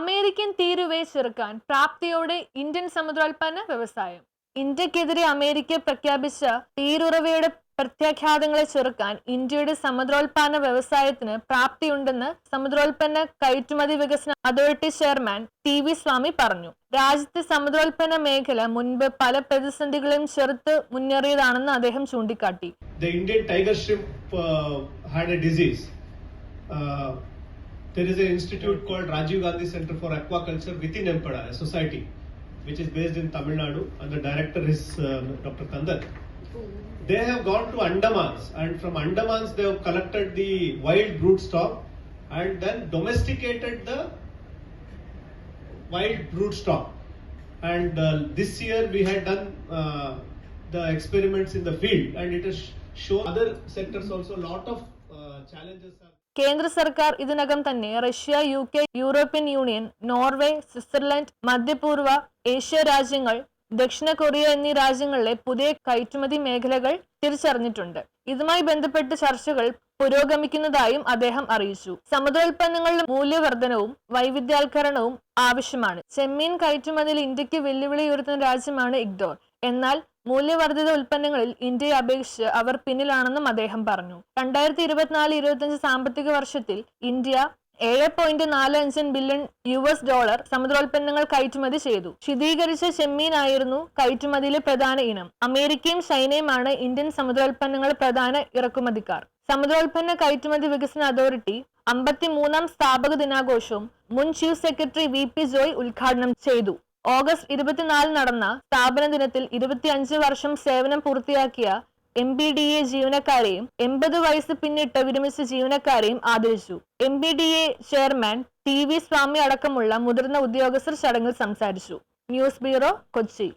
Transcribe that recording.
American തീരുവയെ ചെറുക്കാൻ പ്രാപ്തിയോടെ Indian സമുദ്രോൽപ്പന്ന വ്യവസായം. ഇന്ത്യക്കെതിരെ അമേരിക്ക പ്രഖ്യാപിച്ച തീരുറവയുടെ പ്രത്യാഘാതങ്ങളെ ചെറുക്കാൻ ഇന്ത്യയുടെ സമുദ്രോൽപ്പന്ന വ്യവസായത്തിന് പ്രാപ്തിയുണ്ടെന്ന് സമുദ്രോൽപ്പന്ന കയറ്റുമതി വികസന authority chairman T V Swami പറഞ്ഞു. രാജ്യത്തെ സമുദ്രോൽപ്പന്ന മേഖല മുൻപ് പല പ്രതിസന്ധികളെയും ചെറുത്ത് മുന്നേറിയതാണെന്ന് അദ്ദേഹം ചൂണ്ടിക്കാട്ടി. The Indian tiger shrimp uh, had there is an institute called Rajiv Gandhi Center for Aquaculture within Empada, a society which is based in Tamil Nadu, and the director is uh, Dr. Kandan. They have gone to Andamans, and from Andamans they have collected the wild brood stock and then domesticated the wild brood stock. And uh, this year we had done uh, the experiments in the field, and it has shown other sectors also a lot of കേന്ദ്ര സർക്കാർ ഇതിനകം തന്നെ Russia U K European Union Norway Switzerland മധ്യപൂർവ Asia രാജ്യങ്ങൾ ദക്ഷിണ Korea എന്നീ രാജ്യങ്ങളിലെ പുതിയ കയറ്റുമതി മേഖലകൾ തിരിച്ചറിഞ്ഞിട്ടുണ്ട്. ഇതുമായി ബന്ധപ്പെട്ട് ചർച്ചകൾ പുരോഗമിക്കുന്നതായും അദ്ദേഹം അറിയിച്ചു. സമുദ്രോൽപ്പന്നങ്ങളുടെ മൂല്യവർദ്ധനവും വൈവിധ്യാൽക്കരണവും ആവശ്യമാണ്. ചെമ്മീൻ കയറ്റുമതിയിൽ ഇന്ത്യയ്ക്ക് വെല്ലുവിളി ഉയർത്തുന്ന രാജ്യമാണ് ഇഗ്ദോർ. എന്നാൽ മൂല്യവർദ്ധിത ഉൽപ്പന്നങ്ങളിൽ ഇന്ത്യയെ അപേക്ഷിച്ച് അവർ പിന്നിലാണെന്നും അദ്ദേഹം പറഞ്ഞു. രണ്ടായിരത്തി ഇരുപത്തിനാല് ഇരുപത്തിയഞ്ച് സാമ്പത്തിക വർഷത്തിൽ ഇന്ത്യ ഏഴ് പോയിന്റ് നാല് അഞ്ച് ബില്യൺ യു എസ് ഡോളർ സമുദ്രോൽപ്പന്നങ്ങൾ കയറ്റുമതി ചെയ്തു. ശീതീകരിച്ച ചെമ്മീനായിരുന്നു കയറ്റുമതിയിലെ പ്രധാന ഇനം. അമേരിക്കയും ചൈനയുമാണ് ഇന്ത്യൻ സമുദ്രോൽപ്പന്നങ്ങൾ പ്രധാന ഇറക്കുമതിക്കാർ. സമുദ്രോൽപ്പന്ന കയറ്റുമതി വികസന അതോറിറ്റി അമ്പത്തിമൂന്നാം സ്ഥാപക ദിനാഘോഷവും മുൻ chief secretary V P Joy ഉദ്ഘാടനം ചെയ്തു. ഓഗസ്റ്റ് ഇരുപത്തിനാലിന് നടന്ന സ്ഥാപന ദിനത്തിൽ ഇരുപത്തിയഞ്ച് വർഷം സേവനം പൂർത്തിയാക്കിയ എം ബി ഡി എ ജീവനക്കാരെയും എൺപത് വയസ്സ് പിന്നിട്ട് വിരമിച്ച ജീവനക്കാരെയും ആദരിച്ചു. M B D A chairman T V Swami അടക്കമുള്ള മുതിർന്ന ഉദ്യോഗസ്ഥർ ചടങ്ങിൽ സംസാരിച്ചു. News bureau Kochi.